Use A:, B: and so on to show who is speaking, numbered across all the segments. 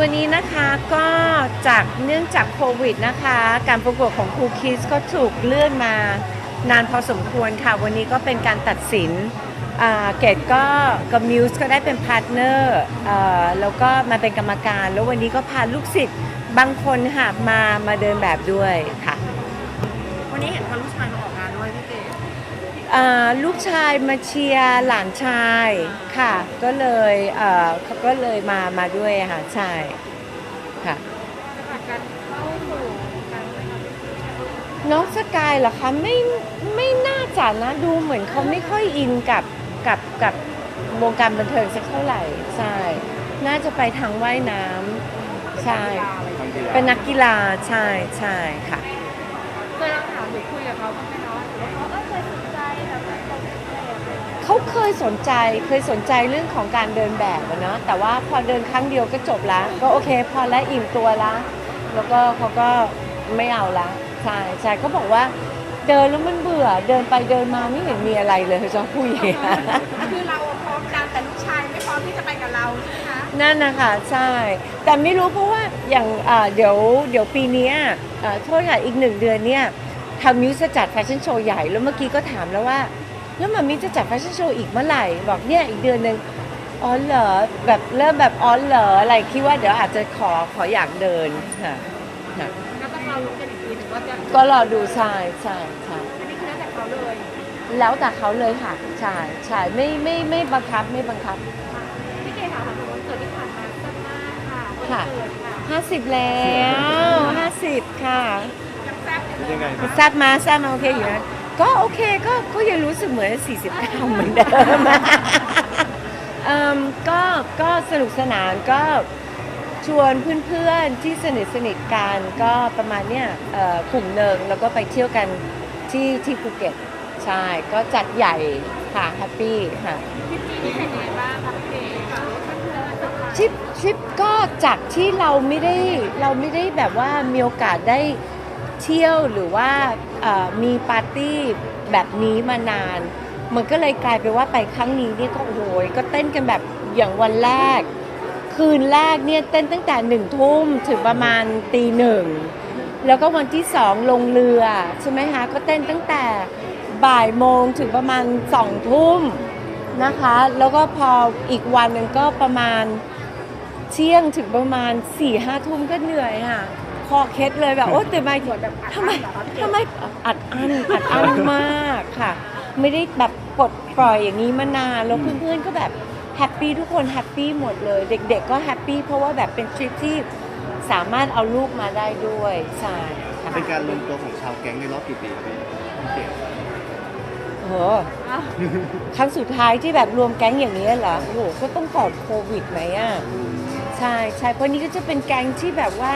A: วันนี้นะคะก็จากเนื่องจากโควิดนะคะ การประกวดของครูคิสก็ถูกเลื่อนมานานพอสมควรค่ะ วันนี้ก็เป็นการตัดสินเกดก็กับมิวส์ก็ได้เป็นพาร์ทเนอร์แล้วก็มาเป็นกรรมการ แล้ววันนี้ก็พาลูกศิษย์บางคนค่ะมามาเดินแบบด้วยค่ะ
B: วันนี้เห็นพาลูกชายมาออกงานด้วยพี่เก๋
A: อ่าลูกชายมาเชียร์หลานชายค่ะ ก็เลยเอ่อเขาก็เลยมามาด้วยอะค่ะใช่ค่ะ
B: ผ่านการเข้าสู่การไหมคะ
A: น้องสกายเหรอคะไม่ไม่น่าจะนะดูเหมือนเขาไม่ค่อยอินกับกับกับวงการบันเทิงสักเท่าไหร่ใช่น่าจะไปทางว่ายน้ำใช่เป็นนักกีฬาใช่ใช่ค่ะ
B: เคยลองถามหรือคุยกับเขาบ้างไหมเนาะหรือว่าเขาเออเคยสนใจแบบเราอะไรอย่าง เงี้ย
A: เขาเคยสนใจเคยสนใจเรื่องของการเดินแบบอะเนาะแต่ว่าพอเดินครั้งเดียวก็จบละก็โอเค พอแล้วอิ่มตัวละแล้วก็เขาก็ไม่เอาละใช่ใช่เขาบอกว่าเดินแล้วมันเบื่อเดินไปเดินมาไม่เห็นมีอะไรเลยเขาจะพูดอย่างเงี้ย
B: คือเราพร้อมกันแต่ลูกชายไม่พร้อมที่จะไปกับเราใช่ไหมคะ
A: นั่นนะคะใช่ แต่ไม่รู้เพราะว่าอย่างอ่าเดี๋ยวเดี๋ยวปีเนี้ยอ่าโทษค่ะอีกหนึ่งเดือนเนี่ยทางมิวจะจัดแฟชั่นโชว์ใหญ่แล้วเมื่อกี้ก็ถามแล้วว่า แล้วมามิจะจัดแฟชั่นโชว์อีกเมื่อไหร่บอกเนี่ยอีกเดือนหนึ่งอ๋อเหรอแบบเริ่มแบบอ๋อเหรออะไรคิดว่าเดี๋ยวอาจจะขอขออยากเดินค่ะค่ะ
B: ก็ต้องรอรู้กันอีกทีถึงว่าจะ
A: ก็รอดูใช่ใช่ใช่
B: อันนี้คือแล้วแต่เขาเลย
A: แล้วแต่เขาเลยค่ะใช่ใช่ไม่ไม่ไม่บังคับไม่บังคับ
B: พี่เก๋ถามถึงวันเกิดที่ผ่านมาสั้นมากค่ะวัน
A: ค่ะ
B: เกิดค่ะ
A: 50แล้ว50ค่ะ
B: ยังแซ่บอยู่
C: ยังไง
B: นะคะ
A: แซบมาแซบมาโอเคอยู่นะ ก็โอเคก็ก็ยังรู้สึกเหมือน 49 เหมือนเดิมเอิ่มก็ก็สนุกสนานก็ชวนเพื่อนๆที่สนิทสนิทกันก็ประมาณเนี้ยเอ่อกลุ่มหนึ่งแล้วก็ไปเที่ยวกันที่ที่ภูเก็ตใช่ก็จัดใหญ่ค่ะแฮปปี้ค่ะ
B: ทริปนี้เป็นยังไงบ้างคะพี่เก๋กับเพื่อนๆสักพัก
A: ทริปทริปก็จากที่เราไม่ได้เราไม่ได้แบบว่ามีโอกาสได้ เที่ยวหรือว่ามีปาร์ตี้แบบนี้มานาน มันก็เลยกลายเป็นว่าไปครั้งนี้เนี่ยก็โอ้โหก็เต้นกันแบบอย่างวันแรก คืนแรกเนี่ยเต้นตั้งแต่หนึ่งทุ่มถึงประมาณตีหนึ่งแล้วก็วันที่สองลงเรือใช่ไหมคะก็เต้นตั้งแต่บ่ายโมงถึงประมาณสองทุ่มนะคะ แล้วก็พออีกวันหนึ่งก็ประมาณเที่ยงถึงประมาณ4ี่ห้าทุ่มก็เหนื่อยค่ะ คอเคล็ดเลยแบบโอ้ตื่นมาเหมือนแบบทำไมทำไมอัดอั้นอัดอั้นมากค่ะ ไม่ได้แบบปลดปล่อยอย่างนี้มานานแล้วเพื่อนๆก็แบบแฮปปี้ทุกคนแฮปปี้หมดเลย เด็ก ๆ ก็แฮปปี้เพราะว่าแบบเป็นทริปที่สามารถเอาลูกมาได้ด้วยใช่ค่ะ
C: เป็นการรวมตัวของชาวแก๊งในรอบกี่ปีครับพี่พี่เก๋
A: โอ้โหครั้งสุดท้ายที่แบบรวมแก๊งอย่างนี้เหรอโอ้โหก็ต้องก่อนโควิดไหมอะใช่ใช่เพราะนี้ก็จะเป็นแก๊งที่แบบว่า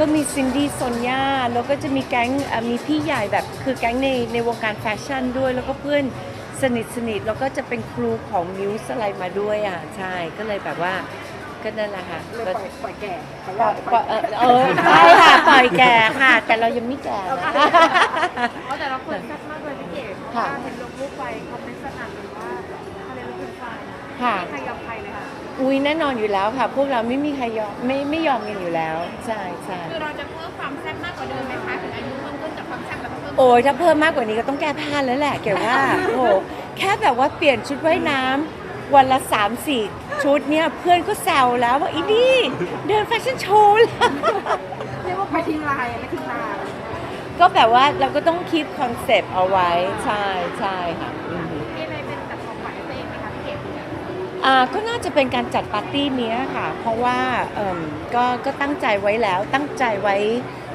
A: ก็มีซินดี้ซอนยาแล้วก็จะมีแก๊งเอ่อมีพี่ใหญ่แบบคือแก๊งในในวงการแฟชั่นด้วย แล้วก็เพื่อนสนิทสนิทแล้วก็จะเป็นครูของมิวส์อะไรมาด้วยอะใช่ก็เลยแบบว่าก็นั่นแหละค่ะ
B: เลย
A: ก็
B: ปล่อยปล่อยแก่
A: ปล่อยปล่อยเออเออใช่ค่ะปล่อยแก่ค่ะ แต่เรายังไม่แก่นะ
B: เพราะแต่เราเปิดแซ่บมากเลยพี่เก๋เพราะ
A: ค่ะ
B: ว่าเห็นลงรูปไปคอมเมนต์สนั่นเลยว่าอะไรรู้เป็นไฟ
A: ค่ะ
B: ใครยอมใครเลยค่ะ
A: อุ้ยแน่นอนอยู่แล้วค่ะ พวกเราไม่มีใครยอมไม่ไม่ยอมกันอยู่แล้วใช่ใช่
B: คือเราจะเพิ่มความแซ่บมากกว่าเดิมไหมคะถึงอายุเพิ่มขึ้นจากความแซ่บแบบเพิ่ม
A: โอ้ยถ้าเพิ่มมากกว่านี้ก็ต้องแก้ผ้าแล้วแหละเกี่ยวว่าโอ้โหแค่แบบว่าเปลี่ยนชุดว่ายน้ำวันละ3 4ชุดเนี่ยเพื่อนก็แซวแล้วว่าอีนี่เดินแฟชั่นโชว์แล้ว
B: เรียกว่าไปทิ้งลายไม่ทิ้งลาย
A: ก็แบบว่าเราก็ต้องคีปคอนเซปต์เอาไว้ใช่ใช่ค่ะ อ่าก็น่าจะเป็นการจัดปาร์ตี้เนี้ยค่ะ เพราะว่าเอิ่มก็ก็ตั้งใจไว้แล้วตั้งใจไว้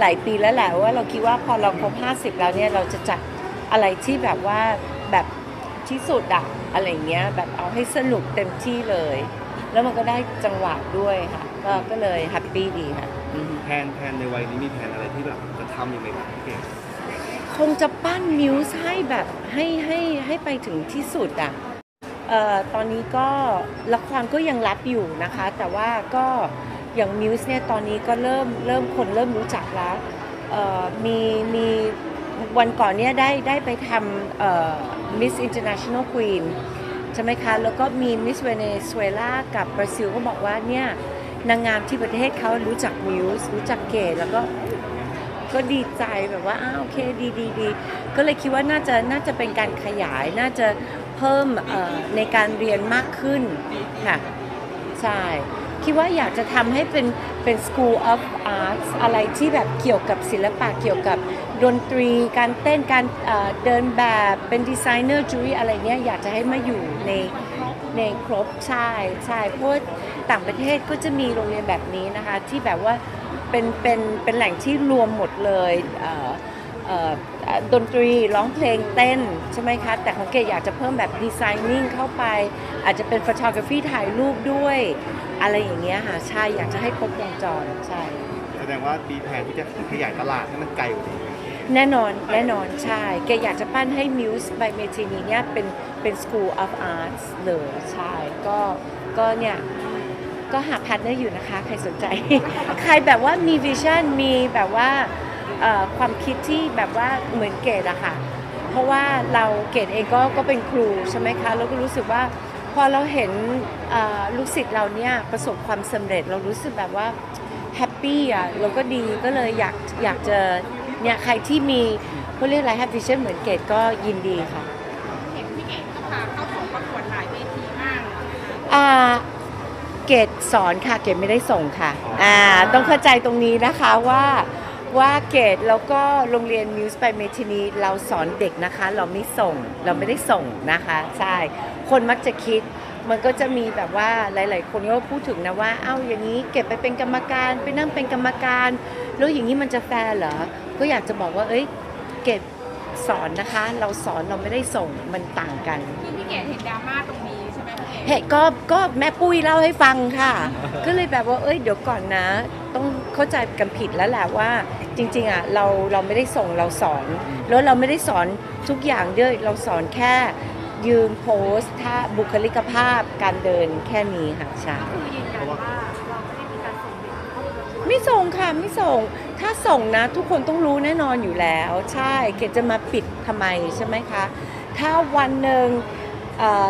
A: หลายปีแล้วแหละว่าเราคิดว่าพอเราครบ50 แล้วเนี่ยเราจะจัดอะไรที่แบบว่าแบบที่สุดอะอะไรเงี้ยแบบเอาให้สนุกเต็มที่เลย แล้วมันก็ได้จังหวะด้วยค่ะ ก็ก็เลยแฮปปี้ดีค่ะอือฮึ
C: แพนแพนในวัยนี้มีแพนอะไรที่แบบจะทำอยู่ไหมครับพี่เก๋
A: คงจะปั้นมิวส์ให้แบบให้ให้ให้ไปถึงที่สุดอะเอ่อ ตอนนี้ก็ละครก็ยังรับอยู่นะคะ แต่ว่าก็อย่างมิวส์เนี่ยตอนนี้ก็เริ่มเริ่มคนเริ่มรู้จักแล้วมีมีวันก่อนเนี่ยได้ได้ไปทำเอ่อ Miss International Queen ใช่ไหมคะ แล้วก็มี Miss Venezuela กับบราซิลก็บอกว่าเนี่ยนางงามที่ประเทศเขารู้จักมิวส์รู้จักเกดแล้วก็ ก็ดีใจแบบว่าอ้าวโอเคดีดีดีก็เลยคิดว่าน่าจะน่าจะเป็นการขยายน่าจะเพิ่มในการเรียนมากขึ้นค่ะใช่คิดว่าอยากจะทำให้เป็นเป็น School of Arts อะไรที่แบบเกี่ยวกับศิลปะเกี่ยวกับดนตรี การเต้นการเดินแบบเป็นดีไซเนอร์จูรี่อะไรเนี้ยอยากจะให้มาอยู่ในในครบใช่ใช่เพราะต่างประเทศก็จะมีโรงเรียนแบบนี้นะคะ ที่แบบว่า เป็นเป็นเป็นแหล่งที่รวมหมดเลยเอ่อเอ่อเอ่อดนตรีร้องเพลงเต้น ใช่ไหมคะ แต่ของเกดอยากจะเพิ่มแบบดีไซเนิ่งเข้าไป อาจจะเป็นฟ o ต o กราฟีถ่ายรูปด้วย อะไรอย่างเงี้ยค่ะใช่อยากจะให้ครบวงจรใช่
C: แสดงว่ามีแผนที่จะขยายตลาดให้มันไกลกว่านี้
A: แน่นอนแน่นอนใช่แกอยากจะปั้นให้ Muse by m e t i n i เนี่ยเป็นเป็น School of Arts เลยใช่ก็ก็เนี่ย ก็หาพาร์ทเนอร์อยู่นะคะ ใครสนใจ ใครแบบว่ามีวิชั่นมีแบบว่าเอ่อความคิดที่แบบว่าเหมือนเกดอะค่ะ เพราะว่าเราเกดเองก็ก็เป็นครูใช่ไหมคะแล้วก็รู้สึกว่าพอเราเห็นเอ่อลูกศิษย์เราเนี่ยประสบความสำเร็จเรารู้สึกแบบว่าแฮปปี้อะเราก็ดีก็เลยอยากอยากจะเนี่ยใครที่มีเขาเรียกอะไรแฮปปี้เช่นเหมือนเกดก็ยินดีค่ะ
B: เห็นพี่เก๋ก็พาเข้าส่งประกวดหลายเวทีมากเลยนะคะ
A: อ่า เกดสอนค่ะเกดไม่ได้ส่งค่ะอ่าต้องเข้าใจตรงนี้นะคะว่าว่าเกดแล้วก็โรงเรียนมิวส์ไปเมทินีเราสอนเด็กนะคะ เราไม่ส่งเราไม่ได้ส่งนะคะใช่คนมักจะคิดมันก็จะมีแบบว่าหลาย ๆ คนก็พูดถึงนะว่าเอ้าอย่างนี้เก็บไปเป็นกรรมการไปนั่งเป็นกรรมการแล้วอย่างนี้มันจะแฟร์เหรอก็อยากจะบอกว่าเอ้ยเกดสอนนะคะ เราสอนเราไม่ได้ส่งมันต่างกัน
B: คือพี่เก๋เห็นดราม่าตรงนี้ ใช่ไหมพี่เก๋
A: เฮ้ยก็ก็แม่ปุ้ยเล่าให้ฟังค่ะ ก็เลยแบบว่าเอ้ยเดี๋ยวก่อนนะ ต้องเข้าใจกันผิดแล้วแหละว่า จริงๆอะเราเราไม่ได้ส่งเราสอน แล้วเราไม่ได้สอนทุกอย่างด้วยเราสอนแค่ ยืนโพสท่าบุคลิกภาพการเดินแค่นี้ค่ะใช่
B: คือยืนยันว่าเราไม่ได้มีการส่งเด็กเข้าประกวด
A: ไม่ส่งค่ะไม่ส่ง ถ้าส่งนะ ทุกคนต้องรู้แน่นอนอยู่แล้ว ใช่เกดจะมาปิดทำไมใช่ไหมคะ ถ้าวันหนึ่งเอ่อ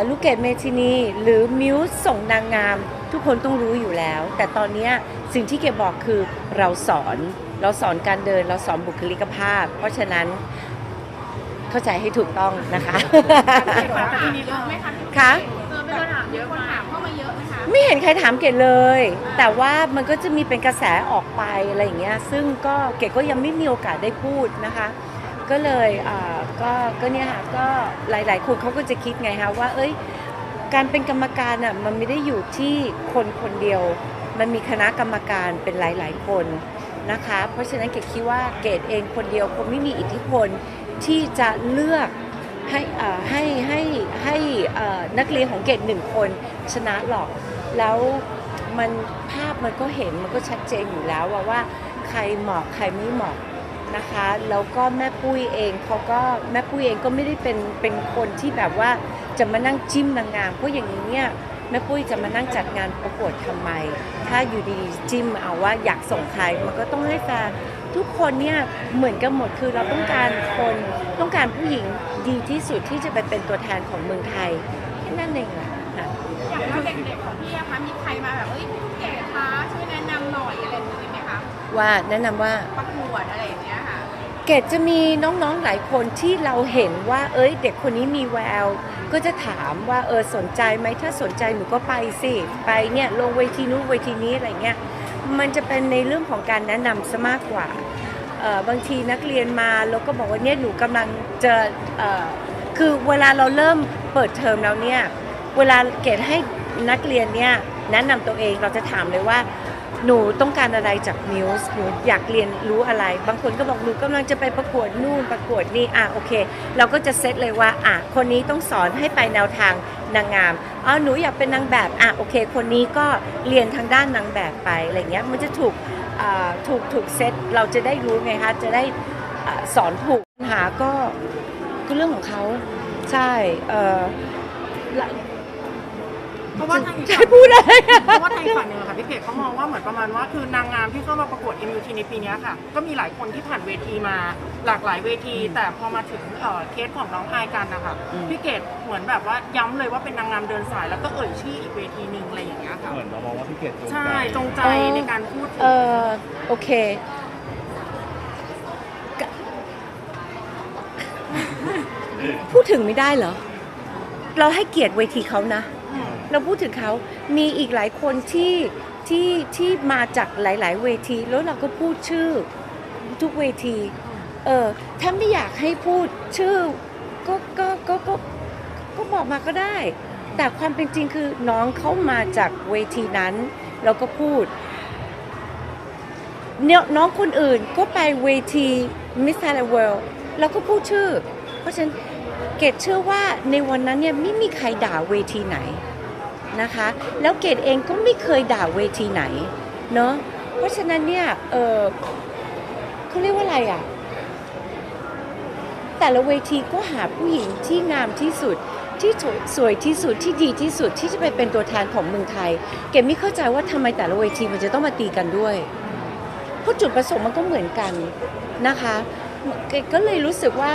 A: ลูกเกดเมทินี หรือมิวส์ส่งนางงาม ทุกคนต้องรู้อยู่แล้ว แต่ตอนเนี้ยสิ่งที่เกดบอกคือเราสอน เราสอนการเดิน เราสอนบุคลิกภาพ เพราะฉะนั้นเข้าใจให้ถูกต้องนะคะ
B: ถามเยอะไหมคะพี่
A: คะ
B: เออเป็นคนถามเยอะคนถามเข้ามาเยอะไหมคะ
A: ไม่เห็นใครถามเกดเลย แต่ว่ามันก็จะมีเป็นกระแสออกไปอะไรอย่างเงี้ย ซึ่งก็เกดก็ยังไม่มีโอกาสได้พูดนะคะ ก็เลยก็ก็เนี่ยค่ะก็หลาย ๆ คนเขาก็จะคิดไงคะว่า เอ้ย การเป็นกรรมการอะมันไม่ได้อยู่ที่คนคนเดียว มันมีคณะกรรมการเป็นหลาย ๆ คนนะคะ เพราะฉะนั้นเกดคิดว่าเกดเองคนเดียวคงไม่มีอิทธิพลที่จะเลือกให้อ่อให้ให้ให้นักเรียนของเกดหนึ่งคนชนะหรอก แล้วมันภาพมันก็เห็นมันก็ชัดเจนอยู่แล้วว่าว่าใครเหมาะใครไม่เหมาะ นะคะแล้วก็แม่ปุ้ยเองเขาก็แม่ปุ้ยเองก็ไม่ได้เป็นเป็นคนที่แบบว่าจะมานั่งจิ้มนางงามเพราะอย่างนี้เนี่ยแม่ปุ้ยจะมานั่งจัดงานประกวดทำไม ถ้าอยู่ดีจิ้มเอาว่าอยากส่งใครมันก็ต้องให้แฟนทุกคนเนี่ยเหมือนกันหมดคือเราต้องการคนต้องการผู้หญิงดีที่สุดที่จะไปเป็นตัวแทนของเมืองไทยแค่นั้นเองแหละค่ะ
B: อย่างเราเด็กๆของพี่อะคะมีใครมาแบบเอ้ยพี่เก๋คะช่วยแนะนำหน่อยอะไรอย่างนี้ไหมคะ
A: ว่าแนะนำว่า
B: ประกวดอะไรอย่างเงี้ย
A: เกดจะมีน้องๆหลายคนที่เราเห็นว่า เอ้ย เด็กคนนี้มีแวว ก็จะถามว่าเออสนใจไหมถ้าสนใจหนูก็ไปสิไปเนี่ยลงเวทีนู้นเวทีนี้อะไรเงี้ยมันจะเป็นในเรื่องของการแนะนำซะมากกว่าบางทีนักเรียนมาแล้วก็บอกว่าเนี่ยหนูกำลังจะเอ่อคือเวลาเราเริ่มเปิดเทอมแล้วเนี่ยเวลาเกดให้นักเรียนเนี่ยแนะนำตัวเองเราจะถามเลยว่า หนูต้องการอะไรจากมิวส์หนูอยากเรียนรู้อะไร บางคนก็บอกหนูกำลังจะไปประกวดนู่นประกวดนี่อะโอเค เราก็จะเซตเลยว่าอะคนนี้ต้องสอนให้ไปแนวทางนางงามอ๋อหนูอยากเป็นนางแบบอะโอเค คนนี้ก็เรียนทางด้านนางแบบไปอะไรเงี้ยมันจะถูกอ่าถูกถูกเซตเราจะได้รู้ไงคะจะได้อ่าสอนถูกปัญหาก็ก็เรื่องของเขาใช่เออละ
D: เพราะว่าทางอีก
A: ใครพูดอะไรอะ
D: เพราะว่าทางอีกฝั่งหนึ่งอะค่ะ พี่เกดเขามองว่าเหมือนประมาณว่าคือนางงามที่เข้ามาประกวด MUT ในปีเนี้ยค่ะ ก็มีหลายคนที่ผ่านเวทีมาหลากหลายเวที แต่พอมาถึงเอ่อเคสของน้องอายกันนะคะ
A: อืม
D: พี่เกดเหมือนแบบว่าย้ำเลยว่าเป็นนางงามเดินสาย แล้วก็เอ่ยชื่ออีกเวทีหนึ่งอะไรอย่างเงี้ยค่ะ
C: เหมือนเรามองว่าพี่เกดจงใจ
D: ใช่จงใจในการพูดถึง
A: เออโอเคกะพูดถึงไม่ได้เหรอ เราให้เกียรติเวทีเขานะ
D: ม
A: เราพูดถึงเขามีอีกหลายคนที่ที่ที่มาจากหลาย ๆ เวที แล้วเราก็พูดชื่อทุกเวที เออถ้าไม่อยากให้พูดชื่อก็ก็ก็ก็ก็บอกมาก็ได้ แต่ความเป็นจริงคือน้องเขามาจากเวทีนั้น เราก็พูดเนี่ยน้องคนอื่นก็ไปเวที Miss Thailand World แล้วก็พูดชื่อ เพราะฉะนั้นเกดเชื่อว่าในวันนั้นเนี่ยไม่มีใครด่าเวทีไหน นะคะ แล้วเกดเองก็ไม่เคยด่าเวทีไหนเนาะเพราะฉะนั้นเนี่ยเออเขาเรียกว่าอะไรอะ แต่ละเวทีก็หาผู้หญิงที่งามที่สุดที่สวยที่สุดที่ดีที่สุดที่จะไปเป็นตัวแทนของเมืองไทย เกดไม่เข้าใจว่าทำไมแต่ละเวทีมันจะต้องมาตีกันด้วยเพราะจุดประสงค์มันก็เหมือนกันนะคะ เกดก็เลยรู้สึกว่า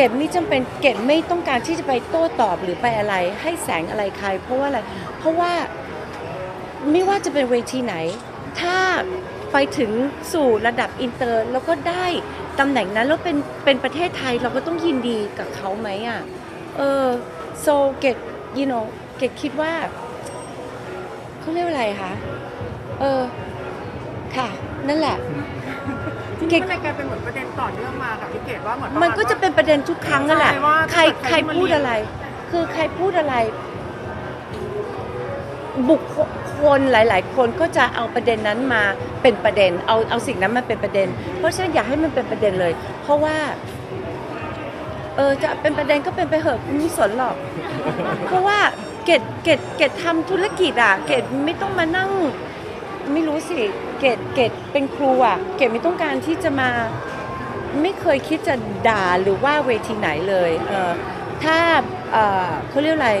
A: เกดไม่จำเป็นเกดไม่ต้องการที่จะไปโต้ตอบหรือไปอะไร ให้แสงอะไรใคร เพราะว่าอะไรเพราะว่าไม่ว่าจะเป็นเวทีไหน ถ้าไปถึงสู่ระดับอินเตอร์แล้วก็ได้ตำแหน่งนั้นแล้วเป็นเป็นประเทศไทยเราก็ต้องยินดีกับเขาไหมอะเออ so เกด you know เกดคิดว่าเขาเรียกว่าอะไรคะเออค่ะ นั่นแหละ
D: ทีนี้ก็เลยกลายเป็นเหมือนประเด็นต่อเนื่องมากับพี่เกดว่าเหมือนประาณ
A: มันก็จะเป็นประเด็นทุกครั้งนั่นแหละ
D: ใช่ว่า
A: ใคร
D: ถ้าเกิด
A: ใค
D: ใค
A: ร
D: รที่มา
A: พูด
D: เรียน
A: อะไร คือใครพูดอะไร บุคคลหลาย ๆ คนก็จะเอาประเด็นนั้นมาเป็นประเด็น เอาเอาสิ่งนั้นมาเป็นประเด็น เพราะฉะนั้นอย่าให้มันเป็นประเด็นเลย เพราะว่า เออจะเป็นประเด็นก็เป็นไปเหอะไม่สนหรอก เพราะว่าเกดเกดเกดทำธุรกิจอะ เกดไม่ต้องมานั่ง ไม่รู้สิ เกดเกดเป็นครูอะ เกดไม่ต้องการที่จะมาไม่เคยคิดจะด่าหรือว่าเวทีไหนเลยเออถ้าเอ่อเขาเรียกอะไร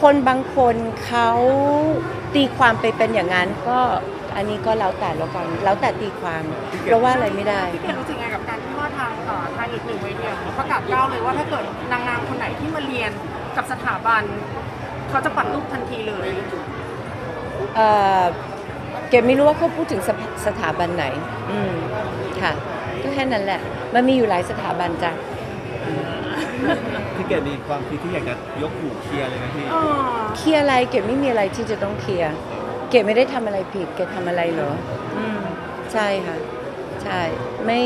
A: คนบางคนเขาตีความไปเป็นอย่างนั้นก็อันนี้ก็แล้วแต่แล้วกันแล้วแต่ตีความเพราะว่าอะไรไม่ได้
D: พี่เกดรู้สึกไงกับการที่ว่าทางเอ่อทางอีกหนึ่งเวทีเขาประกาศก้าวเลยว่าถ้าเกิดนางงามคนไหนที่มาเรียนกับสถาบัน เขาจะปัดรูปทันทีเลย
A: เอ่อเกดไม่รู้ว่าเขาพูดถึงสถสถาบันไหน อืมค่ะ ก็แค่นั้นแหละ มันมีอยู่หลายสถาบันจ้ะ
C: พี่เกดมีความคิดที่อยากจะยกหูเคลียร์เลยไหมพี่
D: เออ
A: เคลียร์อะไรเกดไม่มีอะไรที่จะต้องเคลียร์เกดไม่ได้ทำอะไรผิดเกดทำอะไรเหรอ อืม ใช่ค่ะ ใช่ ไม่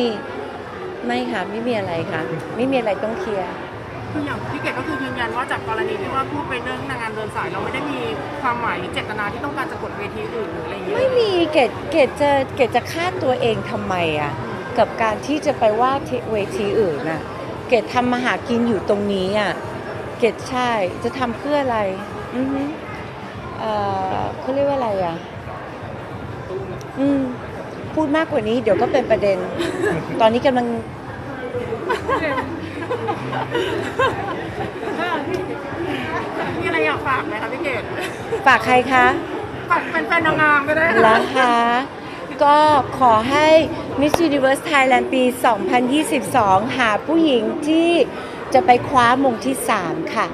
A: ไม่ค่ะ ไม่มีอะไรค่ะ ไม่มีอะไรต้องเคลียร์
D: คืออย่างพี่เกดก็คือยืนยันว่าจากกรณีที่ว่าพูดไปเรื่องนางงามเดินสายเราไม่ได้มีความหมายหรือเจตนาที่ต้องการจะกดเวทีอื่นหรืออะไรอย่างเงี้ย
A: ไม่มีเกดเกดจะเกดจะฆ่าตัวเองทำไมอะกับการที่จะไปว่าเวทีอื่นน่ะเกดทำมาหากินอยู่ตรงนี้อะเกดใช่จะทำเพื่ออะไรอือฮึเอ่อเขาเรียกว่าอะไรอะอืมพูดมากกว่านี้เดี๋ยวก็เป็นประเด็น ตอนนี้กำลัง
D: มีอะไรอยากฝากไหมคะพี่เกด
A: ฝากใครคะ
D: ฝากแฟนๆนางงามก็ได้
A: แล้
D: ค่ะ
A: วคะก็ขอให้ Miss Universe Thailand ปี 2022 หาผู้หญิงที่จะไปคว้ามงที่ 3 ค่ะ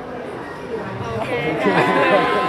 D: โอเคค่ะ